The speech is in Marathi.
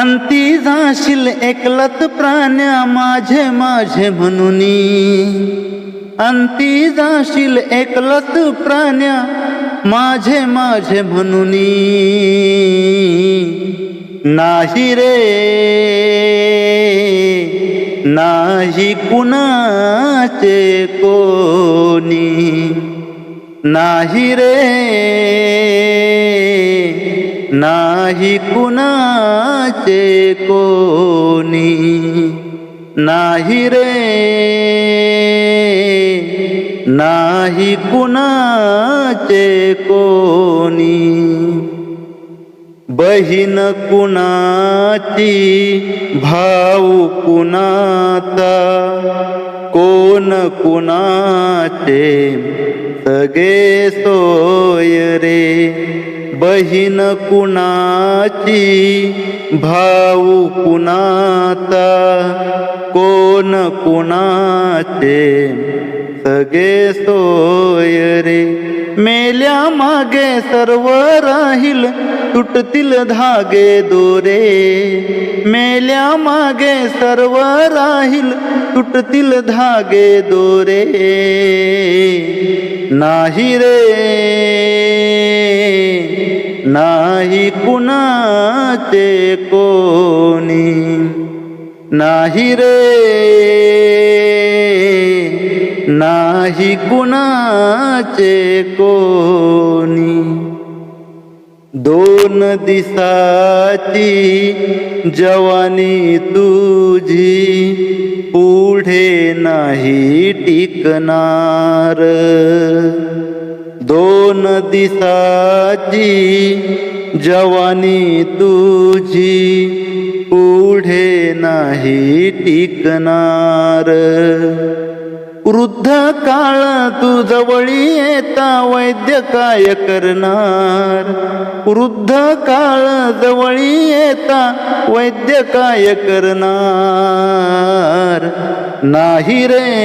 अंती जाशील एकलत प्राण्या माझे माझे म्हणून. अंती जाशील एकलत प्राण्या माझे माझे म्हणून. नाही रे नाही कुणाचे कोणी. नाही रे नाही कुणाचे कोणी. नाही रे. नाही कुणाचे कोणी. बहीण कुणाची भाऊ कुणाचा कोण कुणाचे सगळे सोय रे. बहीण कुणाची भाऊ कुणाचा कोण कुणाचे? सगळे सोय रे. मेल्या मागे सर्व राहील तुटतील धागे दोरे. मेल्या मागे सर्व राहील तुटतील धागे दोरे. नाही रे. नाही कुणाचे कोणी. नाही रे. नाही कुणाचे कोणी. दोन दिसाची जवानी तुझी पुढे नाही टिकणार. दिसाची जवानी तुझी पुढे नाही टिकणार. वृद्ध काळ तू जवळी येता वैद्य काय करणार? वृद्ध काळ जवळी येता वैद्य काय करणार? नाही रे.